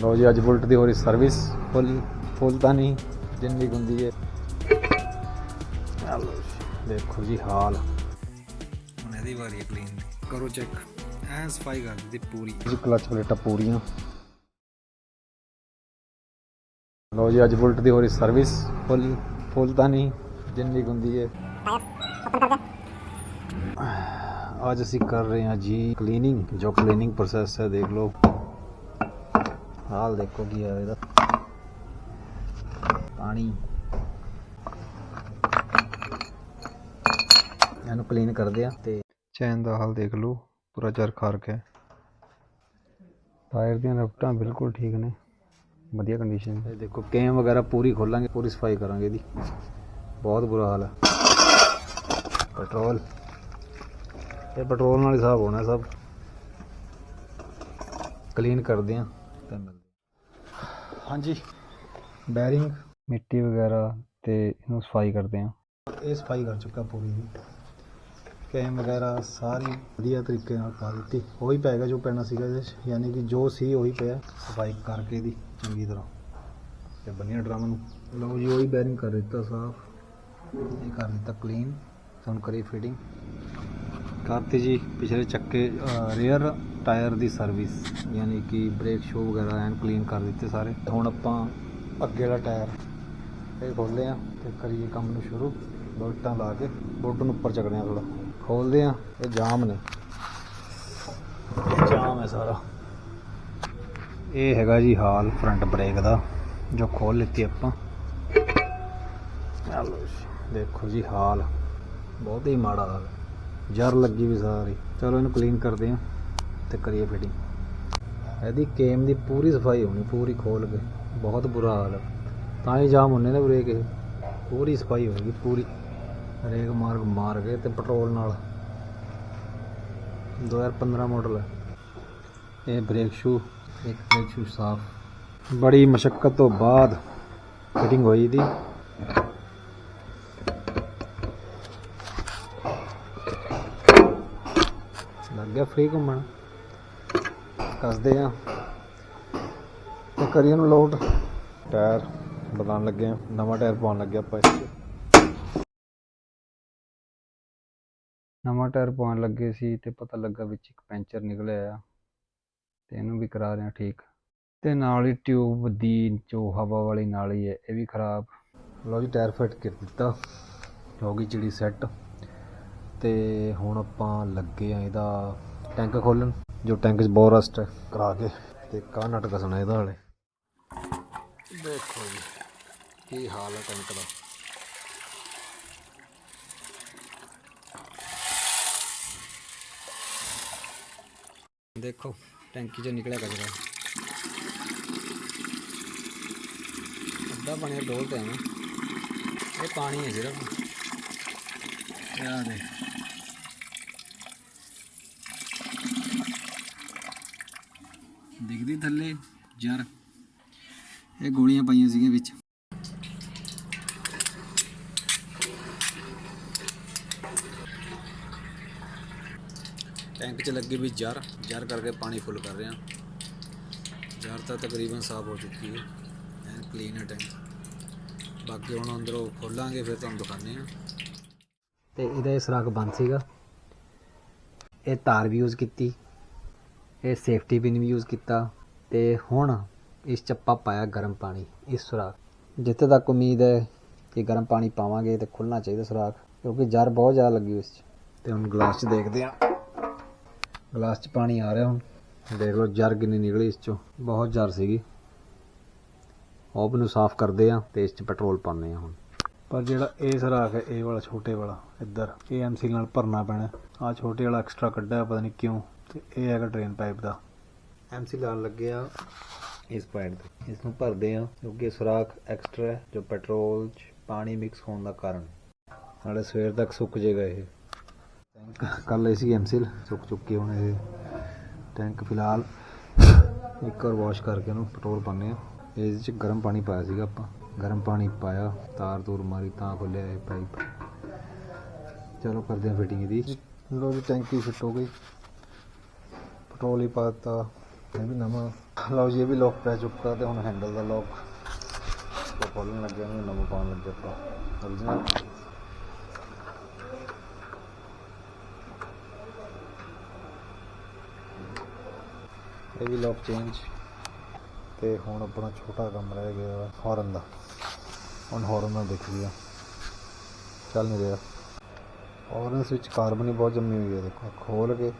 ਲੋ ਜੀ ਅੱਜ ਬੁਲਟ ਦੀ ਹੋ ਰਹੀ ਸਰਵਿਸ ਫੁੱਲ ਫੁੱਲ ਤਾਂ ਨਹੀਂ ਜਿੰਨੀ ਹੁੰਦੀ ਹੈ। ਦੇਖੋ ਜੀ ਹਾਲ। ਹੁਣ ਇਹਦੀ ਵਾਰੀ ਕਲੀਨ ਕਰੋ ਚੈੱਕ ਐ ਸਫ਼ਾਈ ਕਰ ਦਿੱਤੀ ਪੂਰੀ। ਜੀ ਕਲਚ ਪਲੇਟਾਂ ਪੂਰੀਆਂ। ਲੋ ਜੀ ਅੱਜ ਬੁਲਟ ਦੀ ਹੋ ਰਹੀ ਸਰਵਿਸ ਫੁੱਲ ਫੁੱਲ ਤਾਂ ਨਹੀਂ ਜਿੰਨੀ ਹੁੰਦੀ ਹੈ। ਅੱਜ ਅਸੀਂ ਕਰ ਰਹੇ ਹਾਂ ਜੀ ਕਲੀਨਿੰਗ ਜੋ ਕਲੀਨਿੰਗ ਪ੍ਰੋਸੈਸ ਹੈ ਦੇਖ ਲਓ। ਹਾਲ ਦੇਖੋ ਕੀ ਹੈ ਇਹਦਾ। ਪਾਣੀ। ਇਹਨੂੰ ਕਲੀਨ ਕਰਦੇ ਆ ਤੇ ਚੈਨ ਦਾ ਹਾਲ ਦੇਖ ਲਓ ਪੂਰਾ ਜਰ ਖਾਰ ਗਿਆ ਟਾਇਰ ਦੀਆਂ ਰਫਟਾਂ ਬਿਲਕੁਲ ਠੀਕ ਨੇ ਵਧੀਆ ਕੰਡੀਸ਼ਨ ਇਹ ਦੇਖੋ ਕੇਮ ਵਗੈਰਾ ਪੂਰੀ ਖੋਲਾਂਗੇ ਪੂਰੀ ਸਫ਼ਾਈ ਕਰਾਂਗੇ ਇਹਦੀ। ਬਹੁਤ ਬੁਰਾ ਹਾਲ ਹੈ ਪੈਟਰੋਲ। ਇਹ ਪੈਟਰੋਲ ਨਾਲ ਹੀ ਹਿਸਾਬ ਹੋਣਾ ਸਭ। ਕਲੀਨ ਕਰਦੇ ਆ। ਤੇ ਮਿਲਦੇ। ਹਾਂਜੀ। ਬੈਰਿੰਗ ਮਿੱਟੀ ਵਗੈਰਾ ਤੇ ਇਹਨੂੰ ਸਫ਼ਾਈ ਕਰਦੇ ਆ ਇਹ ਸਫ਼ਾਈ ਕਰ ਚੁੱਕਾ ਪੂਰੀ ਦੀ ਕੈਮ ਵਗੈਰਾ ਸਾਰੀ ਵਧੀਆ ਤਰੀਕੇ ਨਾਲ ਪਾ ਦਿੱਤੀ। ਉਹੀ ਪੈਗਾ ਜੋ ਪੈਣਾ ਸੀਗਾ ਇਹਦੇ 'ਚ। ਯਾਨੀ ਕਿ ਜੋ ਸੀ ਉਹੀ ਪਿਆ ਸਫ਼ਾਈ ਕਰਕੇ ਇਹਦੀ ਚੰਗੀ ਤਰ੍ਹਾਂ। ਤੇ ਬੰਨਿਆ ਡਰਮ ਨੂੰ। ਲਓ ਜੀ ਉਹੀ ਬੈਰਿੰਗ ਕਰ ਦਿੱਤਾ ਸਾਫ਼। ਇਹ ਕਰ ਦਿੱਤਾ ਕਲੀਨ ਹੁਣ ਕਰੀ ਫਿਟਿੰਗ ਕਰਤੀ ਜੀ ਪਿਛਲੇ ਚੱਕੇ ਰੀਅਰ ਟਾਇਰ ਦੀ ਸਰਵਿਸ, ਯਾਨੀ ਕਿ ਬ੍ਰੇਕ ਸ਼ੋ ਵਗੈਰਾ ਐਨ ਕਲੀਨ ਕਰ ਦਿੱਤੇ ਸਾਰੇ। ਹੁਣ ਆਪਾਂ ਅੱਗੇ ਵਾਲਾ ਟਾਇਰ ਇਹ ਖੋਲਦੇ ਆ ਤੇ ਕਰੀਏ ਕੰਮ ਨੂੰ ਸ਼ੁਰੂ। ਬੋਲਟਾਂ ਲਾ ਕੇ ਬੋਲਟ ਨੂੰ ਉੱਪਰ ਚੱਕਦੇ ਆ ਥੋੜਾ ਖੋਲਦੇ ਆ ਇਹ ਜਾਮ ਨੇ। ਜਾਮ ਹੈ ਸਾਰਾ। ਇਹ ਹੈਗਾ ਜੀ ਹਾਲ ਫਰੰਟ ਬ੍ਰੇਕ ਦਾ, ਜੋ ਖੋਲ ਲਿੱਤੀ ਆਪਾਂ। ਚਲੋ ਦੇਖੋ ਜੀ ਹਾਲ। ਬਹੁਤ ਹੀ ਮਾੜਾ ਹਾਲ ਜਰ ਲੱਗੀ ਵੀ ਸਾਰੀ। ਚਲੋ ਇਹਨੂੰ ਕਲੀਨ ਕਰਦੇ ਆ ਤੇ ਕਰੀਏ ਫਿਟਿੰਗ ਇਹਦੀ ਕੇਮ ਦੀ ਪੂਰੀ ਸਫ਼ਾਈ ਹੋਣੀ, ਪੂਰੀ ਖੋਲ ਕੇ। ਬਹੁਤ ਬੁਰਾ ਹਾਲ ਹੈ ਤਾਂ ਹੀ ਜਾਮ ਹੁੰਨੇ ਨੇ ਬ੍ਰੇਕ ਇਹ। ਪੂਰੀ ਸਫ਼ਾਈ ਹੋਏਗੀ ਪੂਰੀ। ਰੇਗ ਮਾਰ ਮਾਰ ਕੇ ਤੇ ਪੈਟਰੋਲ ਨਾਲ। 2015 ਮਾਡਲ ਹੈ ਇਹ ਬ੍ਰੇਕ ਸ਼ੂ ਇੱਕ ਬ੍ਰੇਕ ਸ਼ੂ ਸਾਫ਼। ਬੜੀ ਮਸ਼ੱਕਤ ਤੋਂ ਬਾਅਦ ਫਿਟਿੰਗ ਹੋਈ ਦੀ ਲੱਗ ਗਿਆ ਫ੍ਰੀ ਘੁੰਮਣ। ਕੱਸਦੇ ਆ। ਤੇ ਕਰੀਏ ਨੂੰ ਲੋਡ ਟਾਇਰ ਬਦਲਣ ਲੱਗੇ ਆ। ਨਵਾਂ ਟਾਇਰ ਪਾਉਣ ਲੱਗੇ ਆਪਾਂ ਇਸ ਨਵਾਂ ਟਾਇਰ ਪਾਉਣ ਲੱਗੇ ਸੀ ਤੇ ਪਤਾ ਲੱਗਾ ਵਿੱਚ ਇੱਕ ਪੈਂਚਰ ਨਿਕਲਿਆ ਆ। ਤੇ ਇਹਨੂੰ ਵੀ ਕਰਾ ਰਹੇ ਹਾਂ ਠੀਕ। ਤੇ ਨਾਲ ਹੀ ਟਿਊਬ ਦੀ ਜੋ ਹਵਾ ਵਾਲੀ ਨਾਲੀ ਹੈ, ਇਹ ਵੀ ਖਰਾਬ। ਲਓ ਜੀ, ਟਾਇਰ ਫਿਟ ਕਰ ਦਿੱਤਾ। ਹੋ ਗਈ ਚਿੜੀ ਸੈੱਟ ਤੇ ਹੁਣ ਆਪਾਂ ਲੱਗੇ ਆ ਇਹਦਾ ਟੈਂਕ ਖੋਲਣ। ਜੋ ਟੈਂਕ 'ਚ ਬਹੁਤ ਰਸਟ ਹੈ ਕਰਾ ਕੇ ਤੇ ਕਾਹ ਨਟ ਕਸਣਾ ਇਹਦਾ ਹਲੇ ਦੇਖੋ ਜੀ, ਕੀ ਹਾਲ ਹੈ ਟੈਂਕ ਦਾ। ਦੇਖੋ, ਟੈਂਕੀ ਚੋਂ ਨਿਕਲਿਆ ਕਚਰਾ। ਅੱਧਾ ਪਾਣੀ ਡੋਲ ਤੇ ਇਹ ਪਾਣੀ ਹੈ ਸਿਰਫ ਯਾਰ ਦੇ ਦਿਖਦੀ ਥੱਲੇ ਜਰ। ਇਹ ਗੋਲੀਆਂ ਪਾਈਆਂ ਸੀਗੀਆਂ ਵਿੱਚ। ਟੈਂਕ 'ਚ ਲੱਗੀ ਵੀ ਜਰ। ਜਰ ਕਰਕੇ ਪਾਣੀ ਫੁੱਲ ਕਰ ਰਹੇ। ਜਰ ਤਾਂ ਤਕਰੀਬਨ ਸਾਫ਼ ਹੋ ਚੁੱਕੀ ਹੈ। ਐਨ ਕਲੀਨ ਹੈ ਟੈਂਕ। ਬਾਕੀ ਹੁਣ ਅੰਦਰੋਂ ਖੋਲਾਂਗੇ ਫਿਰ ਤੁਹਾਨੂੰ ਦਿਖਾਉਂਦੇ ਹਾਂ। ਤੇ ਇਹਦਾ ਇਹ ਸੁਰਾਖ ਬੰਦ ਸੀਗਾ। ਇਹ ਤਾਰ ਵੀ ਯੂਜ਼ ਕੀਤੀ। ਇਹ ਸੇਫਟੀ ਪਿਨ ਵੀ ਯੂਜ਼ ਕੀਤਾ ਤੇ ਹੁਣ ਇਸ ਚ ਆਪਾਂ ਪਾਇਆ ਗਰਮ ਪਾਣੀ, ਇਸ ਸੁਰਾਖ। ਜਿੱਥੇ ਤੱਕ ਉਮੀਦ ਹੈ ਕਿ ਗਰਮ ਪਾਣੀ ਪਾਵਾਂਗੇ ਤੇ ਖੁੱਲਣਾ ਚਾਹੀਦਾ ਸੁਰਾਖ, ਕਿਉਂਕਿ ਜਰ ਬਹੁਤ ਜ਼ਿਆਦਾ ਲੱਗੀ ਉਸ ਚ। ਤੇ ਹੁਣ ਗਲਾਸ ਚ ਦੇਖਦੇ ਹਾਂ। ਗਲਾਸ ਚ ਪਾਣੀ ਆ ਰਿਹਾ ਹੁਣ। ਦੇਖ ਲਓ ਜਰ ਕਿੰਨੀ ਨਿਕਲੀ ਇਸ ਚੋਂ। ਬਹੁਤ ਜਰ ਸੀਗੀ। ਉਹ ਨੂੰ ਸਾਫ਼ ਕਰਦੇ ਆ ਤੇ ਇਸ ਚ ਪੈਟਰੋਲ ਪਾਉਂਦੇ ਆ ਹੁਣ। ਪਰ ਜਿਹੜਾ ਇਹ ਸਰਾਖ ਹੈ, ਇਹ ਵਾਲਾ ਛੋਟੇ ਵਾਲਾ, ਇੱਧਰ। ਇਹ ਐਮਸੀ ਨਾਲ ਭਰਨਾ ਪੈਣਾ। ਆ ਛੋਟੇ ਵਾਲਾ ਐਕਸਟਰਾ ਕੱਢਿਆ, ਪਤਾ ਨਹੀਂ ਕਿਉਂ। ਤੇ ਇਹ ਹੈਗਾ ਡਰੇਨ ਪਾਈਪ ਦਾ। ਐਮਸੀ ਲਾਉਣ ਲੱਗੇ ਆ। ਇਸ ਪੁਆਇੰਟ ਤੇ। ਇਸ ਨੂੰ ਭਰਦੇ ਆ ਕਿਉਂਕਿ ਸੁਰਾਖ ਐਕਸਟਰਾ ਹੈ ਜੋ ਪੈਟਰੋਲ 'ਚ ਪਾਣੀ ਮਿਕਸ ਹੋਣ ਦਾ ਕਾਰਨ। ਨਾਲੇ ਸਵੇਰ ਤੱਕ ਸੁੱਕ ਜਾਏਗਾ ਇਹ। ਟੈਂਕ ਕੱਲ ਸੀ ਐਮਸੀਲ ਸੁੱਕ ਚੁੱਕੇ ਹੁਣ ਇਹ। ਟੈਂਕ ਫਿਲਹਾਲ ਇੱਕ ਵਾਰ ਵਾਸ਼ ਕਰਕੇ ਉਹਨੂੰ ਪੈਟਰੋਲ ਪਾਉਂਦੇ ਆ ਇਸ 'ਚ ਗਰਮ ਪਾਣੀ ਪਾਇਆ ਸੀਗਾ ਆਪਾਂ। ਗਰਮ ਪਾਣੀ ਪਾਇਆ ਤਾਰ ਤੂਰ ਮਾਰੀ ਤਾਂ ਖੁੱਲਿਆ ਇਹ ਪਾਈਪ ਚਲੋ ਕਰਦੇ ਆ ਫਿਟਿੰਗ ਇਹਦੀ। ਲੋ ਜੀ ਟੈਂਕੀ ਫਿੱਟ ਹੋ ਗਈ। ਪੈਟਰੋਲ ਹੀ ਪਾਤਾ ਇਹ ਵੀ ਨਵਾਂ। ਲਓ ਜੀ, ਇਹ ਵੀ ਲੋਕ ਪੈ ਚੁੱਕਾ ਤੇ ਹੁਣ ਹੈਂਡਲ ਦਾ ਲੋਕ ਖੋਲਣ ਲੱਗਿਆ ਨੂੰ ਨਵਾਂ ਪਾਉਣ ਲੱਗੇ ਆਪਾਂ original ਇਹ ਵੀ ਲੋਕ ਚੇਂਜ ਤੇ ਹੁਣ ਆਪਣਾ ਛੋਟਾ ਕੰਮ ਰਹਿ ਗਿਆ ਹੌਰਨ ਦਾ। ਹੁਣ ਹੌਰਨ ਨਾਲ ਦੇਖ ਲਿਆ। ਚੱਲ ਨਹੀਂ ਰਿਹਾ। ਹੌਰਨ ਵਿੱਚ ਕਾਰਬਨ ਹੀ ਬਹੁਤ ਜੰਮੀ ਹੋਈ ਹੈ ਦੇਖੋ। ਖੋਲ ਕੇ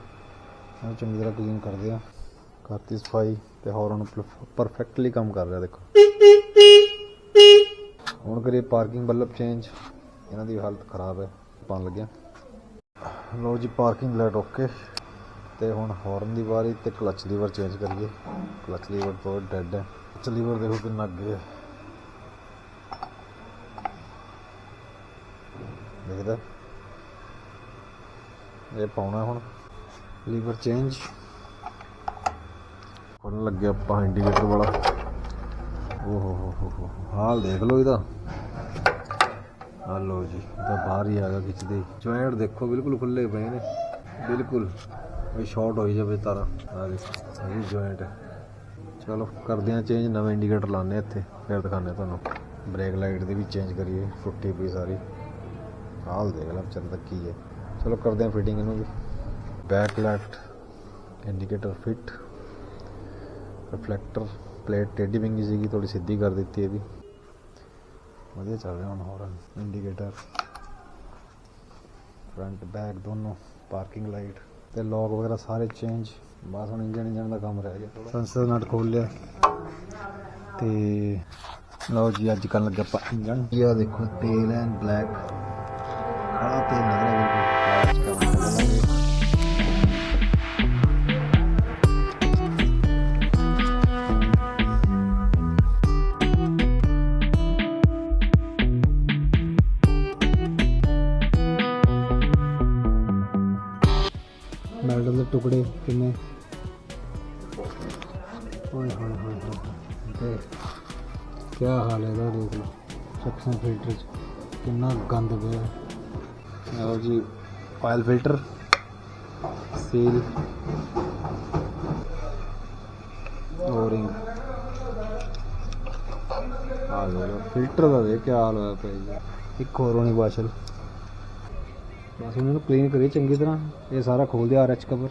ਇਹਨੂੰ ਚੰਗੀ ਤਰ੍ਹਾਂ ਕਲੀਨ ਕਰਦੇ ਆ। ਕਰਤੀ ਸਫ਼ਾਈ ਤੇ ਹੌਰਨ ਪਰਫੈਕਟਲੀ ਕੰਮ ਕਰ ਰਿਹਾ, ਦੇਖੋ। ਹੁਣ ਕਰੀਏ ਪਾਰਕਿੰਗ ਬੱਲਬ ਚੇਂਜ ਇਹਨਾਂ ਦੀ ਹਾਲਤ ਖਰਾਬ ਹੈ ਪਾਣ ਲੱਗਿਆ। ਲੋ ਜੀ ਪਾਰਕਿੰਗ ਲਾਈਟ ਓਕੇ ਤੇ ਹੁਣ ਹਾਰਨ ਦੀ ਵਾਰੀ ਤੇ ਕਲਚ ਲੀਵਰ ਚੇਂਜ ਕਰੀਏ। ਕਲਚ ਲੀਵਰ ਬਹੁਤ ਡੈਡ ਹੈ। ਕਲਚ ਲੀਵਰ ਦੇਖੋ ਕਿੰਨਾ ਅੱਗੇ ਹੈ। ਦੇਖਦਾ ਇਹ ਪਾਉਣਾ ਹੁਣ। ਲੀਵਰ ਚੇਂਜ ਹੁਣ ਲੱਗਿਆ ਆਪਾਂ ਇੰਡੀਕੇਟਰ ਵਾਲਾ। ਓਹ ਹੋ ਹੋ ਹੋ ਹੋ। ਹਾਲ ਦੇਖ ਲਓ ਇਹਦਾ। ਆ ਲਓ ਜੀ, ਇਹਦਾ ਬਾਹਰ ਹੀ ਆ ਗਿਆ ਖਿੱਚਦੇ ਜੁਆਇੰਟ ਦੇਖੋ, ਬਿਲਕੁਲ ਖੁੱਲੇ ਪਏ ਨੇ। ਬਿਲਕੁਲ ਇਹ ਸ਼ਾਰਟ ਹੋਈ ਜਾਵੇ ਤਾਰਾ। ਆ ਦੇਖੋ, ਇਹ ਜੁਆਇੰਟ ਚਲੋ, ਕਰਦੇ ਆ ਚੇਂਜ ਨਵੇਂ ਇੰਡੀਕੇਟਰ ਲਾਉਂਦੇ ਇੱਥੇ। ਫਿਰ ਦਿਖਾਉਂਦੇ ਤੁਹਾਨੂੰ। ਬ੍ਰੇਕ ਲਾਈਟ ਦੀ ਵੀ ਚੇਂਜ ਕਰੀਏ ਟੁੱਟੀ ਪਈ ਸਾਰੀ। ਹਾਲ ਦੇਖ ਲੈ ਚੱਲਦਾ ਕੀ ਹੈ। ਚਲੋ, ਕਰਦੇ ਆ ਫਿਟਿੰਗ ਇਹਨੂੰ ਵੀ। Back left indicator fit reflector plate ਟੇਢੀ ਵਿੰਗੀ ਸੀਗੀ ਥੋੜੀ ਸਿੱਧੀ ਕਰ ਦਿੱਤੀ ਇਹ ਵੀ ਵਧੀਆ ਚੱਲ ਰਿਹਾ ਹੁਣ ਹੋਰ ਇੰਡੀਕੇਟਰ ਫਰੰਟ ਬੈਕ ਦੋਨੋਂ ਪਾਰਕਿੰਗ ਲਾਈਟ ਤੇ ਲੌਕ ਵਗੈਰਾ ਸਾਰੇ ਚੇਂਜ ਬਸ ਹੁਣ ਇੰਜਨ ਇੰਜਨ ਦਾ ਕੰਮ ਰਹਿ ਗਿਆ ਥੋੜਾ ਸੈਂਸਰ ਨਟ ਖੋਲ ਲਿਆ। ਤੇ ਲਓ ਜੀ, ਅੱਜ ਕੱਲ ਲੱਗਿਆ ਆਪਾਂ ਇੰਜਨ ਇਹ ਦੇਖੋ ਤੇਲ ਐਂਡ ਬਲੈਕ ਕਾਲਾ ਤੇਲ ਨਿਕਲਿਆ ਬਿਲਕੁਲ। ਸੈਕਸ਼ਨ ਫਿਲਟਰ ਚ। ਕਿੰਨਾ ਗੰਦ ਪਿਆ। ਲਓ ਜੀ ਆਇਲ ਫਿਲਟਰ ਸੀਲ ਔਰਿੰਗ ਆ ਲੋ ਫਿਲਟਰ ਦਾ ਦੇ ਕੀ ਹਾਲ ਹੋਇਆ ਪਿਆ ਜੀ। ਇੱਕ ਹੋਰ ਹੋਣੀ ਬਾਸ਼ਲ। ਬਸ ਉਹਨਾਂ ਨੂੰ ਕਲੀਨ ਕਰੀਏ ਚੰਗੀ ਤਰ੍ਹਾਂ। ਇਹ ਸਾਰਾ ਖੋਲ ਦਿਆ ਆਰਐਚ ਕਵਰ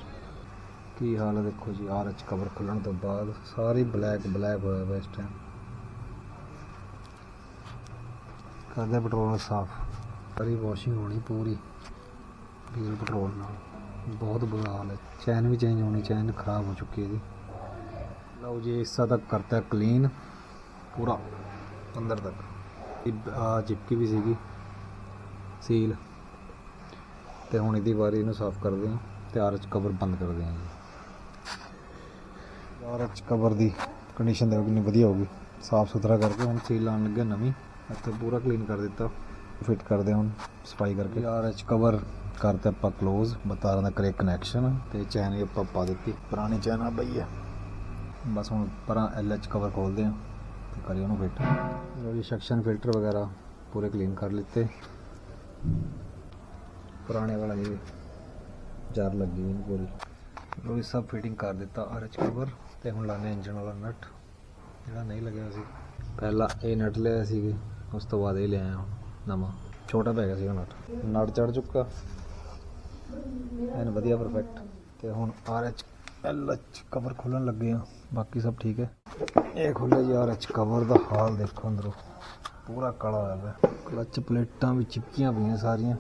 ਕੀ ਹਾਲ ਹੈ ਦੇਖੋ ਜੀ ਆਰਐਚ ਕਵਰ ਖੁੱਲਣ ਤੋਂ ਬਾਅਦ ਸਾਰੀ ਬਲੈਕ ਬਲੈਕ ਹੋਇਆ ਪਿਆ ਇਸ ਟਾਈਮ ਕਰਦੇ ਪੈਟਰੋਲ ਨਾਲ ਸਾਫ਼। ਸਾਰੀ ਵਾਸ਼ਿੰਗ ਹੋਣੀ ਪੂਰੀ। ਡੀਜ਼ਲ ਪੈਟਰੋਲ ਨਾਲ। ਬਹੁਤ ਬੁਰਾ ਹਾਲ ਹੈ। ਚੈਨ ਵੀ ਚੇਂਜ ਹੋਣੀ, ਚੈਨ ਖਰਾਬ ਹੋ ਚੁੱਕੀ ਹੈ ਇਹਦੀ। ਲਓ ਜੀ ਹਿੱਸਾ ਤੱਕ ਕਰਤਾ ਕਲੀਨ ਪੂਰਾ, ਅੰਦਰ ਤੱਕ। ਇਹ ਆ ਚਿਪਕੀ ਵੀ ਸੀਗੀ ਸੀਲ ਤੇ ਹੁਣ ਇਹਦੀ ਵਾਰੀ ਇਹਨੂੰ ਸਾਫ਼ ਕਰਦੇ ਹਾਂ। ਤੇ ਆਰਚ ਕਵਰ ਬੰਦ ਕਰਦੇ ਹਾਂ ਜੀ। ਆਰਚ ਕਵਰ ਦੀ ਕੰਡੀਸ਼ਨ ਦੇਖੋ ਕਿੰਨੀ ਵਧੀਆ ਹੋਊਗੀ ਸਾਫ਼ ਸੁਥਰਾ ਕਰਕੇ ਹੁਣ ਸੀਲ ਲਾਉਣ ਲੱਗਿਆ ਨਵੀਂ। ਇੱਥੇ ਪੂਰਾ ਕਲੀਨ ਕਰ ਦਿੱਤਾ। ਫਿੱਟ ਕਰਦੇ ਹੁਣ ਸਫ਼ਾਈ ਕਰਕੇ। ਆਰਚ ਕਵਰ ਕਰਤੇ ਆਪਾਂ ক্লোਜ਼ ਬਤਾ ਦਾ ਕਰੇ ਕਨੈਕਸ਼ਨ ਤੇ ਚੈਨ ਵੀ ਆਪਾਂ ਪਾ ਦਿੱਤੀ। ਪੁਰਾਣੀ ਚੈਨ ਆ ਪਈ ਹੈ ਬਸ ਹੁਣ ਪਰਾਂ ਐਲਐਚ ਕਵਰ ਖੋਲਦੇ ਹਾਂ ਤੇ ਕਰੀ ਉਹਨੂੰ ਫਿੱਟ ਲੋ ਜੀ ਸੈਕਸ਼ਨ ਫਿਲਟਰ ਵਗੈਰਾ ਪੂਰੇ ਕਲੀਨ ਕਰ ਲਿੱਤੇ। ਪੁਰਾਣੇ ਵਾਲਾ ਇਹ ਜਰ ਲੱਗੀ ਹੋਈ ਪੂਰੀ। ਇਹ ਸਭ ਫਿਟਿੰਗ ਕਰ ਦਿੱਤਾ ਆਰਐਚ ਕਵਰ ਤੇ ਹੁਣ ਲਾਣੇ ਇੰਜਨ ਵਾਲਾ ਨਟ ਜਿਹੜਾ ਨਹੀਂ ਲੱਗਿਆ ਸੀ। ਪਹਿਲਾਂ ਇਹ ਨਟ ਲਿਆ ਸੀ ਉਸ ਤੋਂ ਬਾਅਦ ਇਹ ਲਿਆਇਆ ਹੁਣ ਨਵਾਂ ਛੋਟਾ ਪੈ ਗਿਆ ਸੀ ਨਟ ਨਟ ਚੜ ਚੁੱਕਾ ਐਨ ਵਧੀਆ ਪਰਫੈਕਟ ਤੇ ਹੁਣ ਆਰਐਚ ਐਲਐਚ ਕਵਰ ਖੋਲਣ ਲੱਗੇ ਆ ਬਾਕੀ ਸਭ ਠੀਕ ਹੈ ਇਹ ਖੁੱਲਿਆ ਜੀ ਆਰਐਚ ਕਵਰ ਦਾ ਹਾਲ ਦੇਖੋ ਅੰਦਰੋਂ ਪੂਰਾ ਕਾਲਾ ਹੋਇਆ ਪਿਆ ਕਲਚ ਪਲੇਟਾਂ ਵੀ ਚਿਪਕੀਆਂ ਪਈਆਂ ਸਾਰੀਆਂ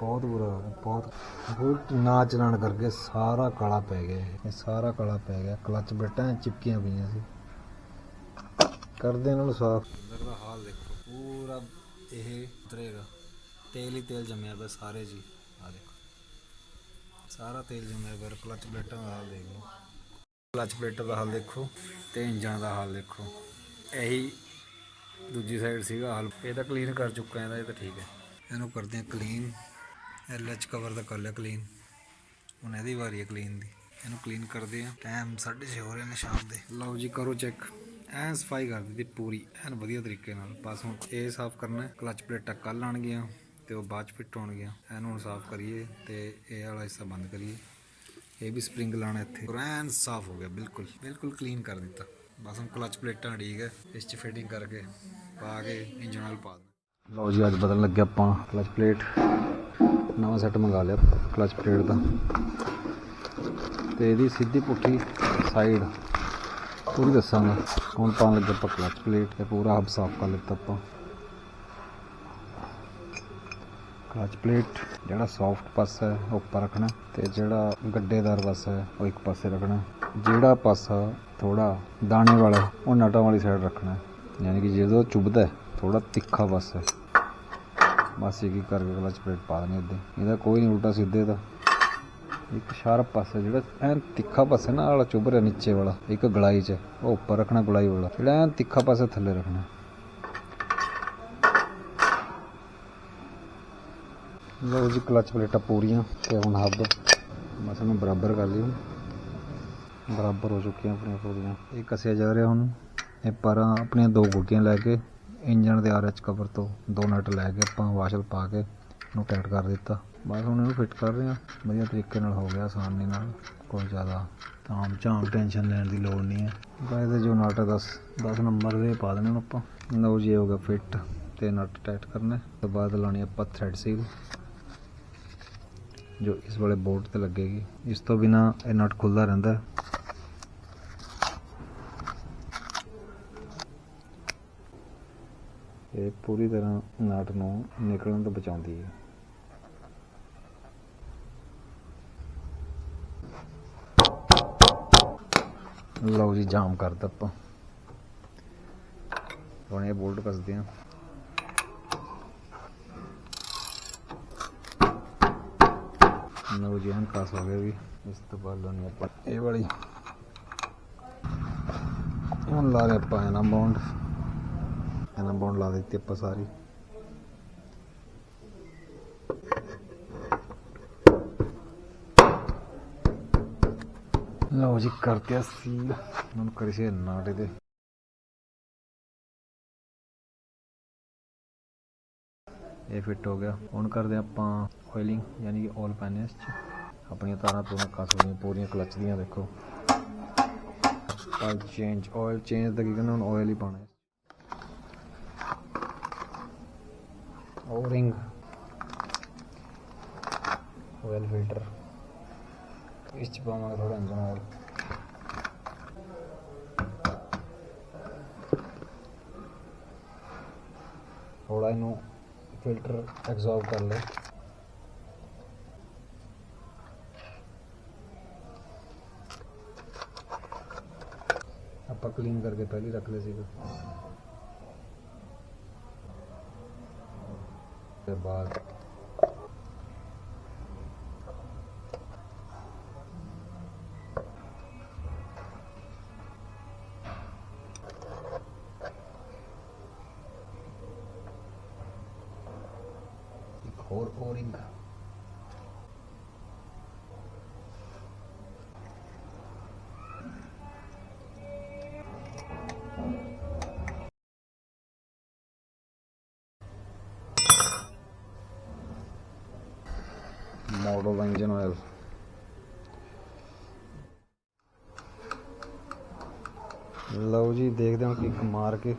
ਬਹੁਤ ਬੁਰਾ ਹਾਲ ਹੈ, ਬਹੁਤ ਬੁਲਟ ਨਾ ਚਲਾਣ ਕਰਕੇ ਸਾਰਾ ਕਾਲਾ ਪੈ ਗਿਆ ਇਹ ਇਹ ਸਾਰਾ ਕਾਲਾ ਪੈ ਗਿਆ ਕਲਚ ਪਲੇਟਾਂ ਚਿਪਕੀਆਂ ਪਈਆਂ ਸੀ ਕਰਦੇ ਇਹਨਾਂ ਨੂੰ ਸਾਫ਼ ਅੰਦਰ ਦਾ ਹਾਲ ਦੇਖੋ ਪੂਰਾ ਇਹ ਉਤਰੇਗਾ ਤੇਲ ਹੀ ਤੇਲ ਜੰਮਿਆ ਪਿਆ, ਸਾਰੇ ਜੀ। ਆ ਦੇਖੋ। ਸਾਰਾ ਤੇਲ ਜੰਮਿਆ ਪਿਆ ਕਲਚ ਪਲੇਟਾਂ ਦਾ ਹਾਲ ਦੇਖ ਲਓ। ਕਲਚ ਪਲੇਟਾਂ ਦਾ ਹਾਲ ਦੇਖੋ ਤੇ ਇੰਜਣ ਦਾ ਹਾਲ ਦੇਖੋ। ਇਹੀ ਦੂਜੀ ਸਾਈਡ ਸੀਗਾ ਹਾਲ। ਇਹ ਤਾਂ ਕਲੀਨ ਕਰ ਚੁੱਕਾ ਇਹਦਾ, ਇਹ ਤਾਂ ਠੀਕ ਹੈ। ਇਹਨੂੰ ਕਰਦੇ ਆ ਕਲੀਨ ਐਲਐਚ ਕਵਰ ਦਾ ਕਰ ਲਿਆ ਕਲੀਨ ਹੁਣ ਇਹਦੀ ਵਾਰੀ ਹੈ ਕਲੀਨ ਦੀ। ਇਹਨੂੰ ਕਲੀਨ ਕਰਦੇ ਆ ਟਾਈਮ 6:30 ਹੋ ਰਹੇ ਨੇ ਸ਼ਾਮ ਦੇ। ਲਓ ਜੀ, ਕਰੋ ਚੈੱਕ ਐਨ ਸਫ਼ਾਈ ਕਰ ਦਿੱਤੀ ਪੂਰੀ, ਐਨ ਵਧੀਆ ਤਰੀਕੇ ਨਾਲ। ਬਸ ਹੁਣ ਇਹ ਸਾਫ਼ ਕਰਨਾ ਹੈ। ਕਲਚ ਪਲੇਟਾਂ ਕੱਲ ਆਣਗੀਆਂ ਤੇ ਉਹ ਬਾਅਦ ਚ ਫਿੱਟ ਹੋਣਗੀਆਂ। ਐਨ ਹੁਣ ਸਾਫ਼ ਕਰੀਏ ਤੇ ਇਹ ਵਾਲਾ ਹਿੱਸਾ ਬੰਦ ਕਰੀਏ। ਇਹ ਵੀ ਸਪਰਿੰਗ ਲਾਣਾ ਇੱਥੇ। ਐਨ ਸਾਫ਼ ਹੋ ਗਿਆ, ਬਿਲਕੁਲ ਬਿਲਕੁਲ ਕਲੀਨ ਕਰ ਦਿੱਤਾ। ਬਸ ਹੁਣ ਕਲਚ ਪਲੇਟਾਂ ਠੀਕ ਹੈ। ਇਸ 'ਚ ਫਿਟਿੰਗ ਕਰਕੇ ਪਾ ਕੇ ਇੰਜਨ ਨਾਲ ਪਾ ਦੇਣਾ। ਲਓ ਜੀ, ਅੱਜ ਬਦਲਣ ਲੱਗਿਆ ਆਪਾਂ ਕਲਚ ਪਲੇਟ। ਨਵਾਂ ਸੈੱਟ ਮੰਗਾ ਲਿਆ ਕਲਚ ਪਲੇਟ ਦਾ। ਤੇ ਇਹਦੀ ਸਿੱਧੀ ਪੁੱਠੀ ਸਾਈਡ ਪੂਰੀ ਦੱਸਾਂਗਾ ਹੁਣ ਪਾਉਣ ਲੱਗੇ ਆਪਾਂ ਕਲਚ ਪਲੇਟ ਤੇ ਪੂਰਾ ਹੱਬ ਸਾਫ਼ ਕਰ ਲਿੱਤਾ ਆਪਾਂ। ਕਲਚ ਪਲੇਟ ਜਿਹੜਾ ਸੌਫਟ ਪਾਸਾ ਹੈ, ਉਹ ਉੱਪਰ ਰੱਖਣਾ ਤੇ ਜਿਹੜਾ ਗੱਡੇਦਾਰ ਪਾਸਾ ਹੈ, ਉਹ ਇੱਕ ਪਾਸੇ ਰੱਖਣਾ ਜਿਹੜਾ ਪਾਸਾ ਥੋੜਾ ਦਾਣੇ ਵਾਲਾ ਉਹ ਨਟਾਂ ਵਾਲੀ ਸਾਈਡ ਰੱਖਣਾ ਯਾਨੀ ਕਿ ਜਦੋਂ ਚੁੱਭਦਾ ਥੋੜਾ ਤਿੱਖਾ ਪਾਸਾ ਹੈ। ਬਸ ਇਹ ਕੀ ਕਰਕੇ ਕਲਚ ਪਲੇਟ ਪਾ ਦੇਣੀ ਉੱਤੇ ਇਹਦਾ ਕੋਈ ਨਹੀਂ ਉਲਟਾ ਸਿੱਧੇ ਦਾ। ਇੱਕ ਸ਼ਾਰਪ ਪਾਸਾ ਜਿਹੜਾ ਐਨ ਤਿੱਖਾ ਪਾਸਾ ਨਾ ਆਲਾ ਚੁੱਭ ਰਿਹਾ ਨੀਚੇ ਵਾਲਾ, ਇੱਕ ਗਲਾਈ 'ਚ, ਉਹ ਉੱਪਰ ਰੱਖਣਾ ਗਲਾਈ ਵਾਲਾ। ਜਿਹੜਾ ਐਨ ਤਿੱਖਾ ਪਾਸਾ ਥੱਲੇ ਰੱਖਣਾ। ਲਓ ਜੀ, ਕਲਚ ਪਲੇਟਾਂ ਪੂਰੀਆਂ ਤੇ ਹੁਣ ਹੱਬ। ਬਸ ਇਹਨੂੰ ਬਰਾਬਰ ਕਰ ਲਈ। ਬਰਾਬਰ ਹੋ ਚੁੱਕੀਆਂ ਆਪਣੀਆਂ ਪੂਰੀਆਂ। ਇਹ ਕੱਸਿਆ ਜਾ ਰਿਹਾ ਹੁਣ। ਇਹ ਪਰਾਂ ਆਪਣੀਆਂ ਦੋ ਗੁੱਟੀਆਂ ਲੈ ਕੇ ਇੰਜਨ ਦੇ ਆਰਐਚ ਕਵਰ ਤੋਂ ਦੋ ਨਟ ਲੈ ਕੇ ਆਪਾਂ ਵਾਸ਼ਲ ਪਾ ਕੇ ਇਹਨੂੰ ਟਾਈਟ ਕਰ ਦਿੱਤਾ। ਬਸ ਹੁਣ ਇਹਨੂੰ ਫਿੱਟ ਕਰ ਰਹੇ ਹਾਂ। ਵਧੀਆ ਤਰੀਕੇ ਨਾਲ ਹੋ ਗਿਆ ਆਸਾਨੀ ਨਾਲ। ਕੋਈ ਜ਼ਿਆਦਾ ਤਾਮ ਝਾਮ ਟੈਨਸ਼ਨ ਲੈਣ ਦੀ ਲੋੜ ਨਹੀਂ ਹੈ। ਬਸ ਇਹਦੇ ਜੋ ਨਟ 10 10 ਨੰਬਰ ਦੇ ਪਾ ਦੇਣੇ ਹੁਣ ਆਪਾਂ। ਲਓ ਜੀ ਹੋ ਗਿਆ ਫਿੱਟ ਤੇ ਨਟ ਟਾਈਟ ਕਰਨਾ ਹੈ। ਬਾਅਦ ਲਾਣੀ ਆਪਾਂ ਥ੍ਰੈਡ ਸੀਲ ਜੋ ਇਸ ਵਾਲੇ ਬੋਰਡ ਤੇ ਲੱਗੇਗੀ। ਇਸ ਤੋਂ ਬਿਨਾ ਇਹ ਨਟ ਖੁੱਲਦਾ ਰਹਿੰਦਾ ਇਹ ਪੂਰੀ ਤਰ੍ਹਾਂ ਨਟ ਨੂੰ ਨਿਕਲਣ ਤੋਂ ਬਚਾਉਂਦੀ ਹੈ। ਲਓ ਜੀ, ਜਾਮ ਕਰਤਾ ਆਪਾਂ। ਹੁਣ ਇਹ ਬੋਲਟ ਕੱਸਦੇ ਹਾਂ। ਲਓ ਜੀ, ਹਣ ਕਾਸ ਹੋ ਗਿਆ ਵੀ। ਇਸ ਤੋਂ ਬਾਅਦ ਲਾਉਣੀ ਆਪਾਂ ਇਹ ਵਾਲੀ। ਹੁਣ ਲਾ ਰਹੇ ਆਪਾਂ ਇਹਨਾਂ ਬੌਂਡ ਇਹਨਾਂ ਬੌਂਡ ਲਾ ਦਿੱਤੀ ਆਪਾਂ ਸਾਰੀ। ਲਓ ਜੀ ਕਰਤੇ ਅਸੀਂ ਹੁਣ ਕਰੀ ਸੀ ਨਾਟੇ ਦੇ। ਇਹ ਫਿੱਟ ਹੋ ਗਿਆ। ਹੁਣ ਕਰਦੇ ਹਾਂ ਆਪਾਂ ਆਇਲਿੰਗ ਯਾਨੀ ਕਿ ਆਇਲ ਪੈਨੇ ਚ। ਆਪਣੀਆਂ ਤਾਰਾਂ ਤੋਂ ਕੱਸ ਹੋਈਆਂ ਪੂਰੀਆਂ ਕਲਚ ਦੀਆਂ, ਦੇਖੋ। ਆਇਲ ਚੇਂਜ ਆਇਲ ਚੇਂਜ ਦਾ ਕੀ ਕਰਨਾ ਹੁਣ ਆਇਲ ਹੀ ਪਾਣਾ ਹੈ। ਉਹ ਰਿੰਗ ਆਇਲ ਫਿਲਟਰ ਇਸ ਚ ਪਾਵਾਂਗੇ ਥੋੜਾ ਇੰਜਨ ਆਇਲ ਥੋੜਾ ਇਹਨੂੰ ਫਿਲਟਰ ਐਗਜ਼ੌਰਬ ਕਰ ਲੈ ਆਪਾਂ ਕਲੀਨ ਕਰਕੇ ਪਹਿਲੇ ਰੱਖ ਲਏ ਸੀਗੇ ਤੇ ਬਾਅਦ ਹੋਰ ਓਰਿੰਗ ਮਾਡਲ ਇੰਜਨ ਆਇਲ ਲਓ ਜੀ ਦੇਖਦੇ ਹਾਂ ਕਿੱਕ ਮਾਰ ਕੇ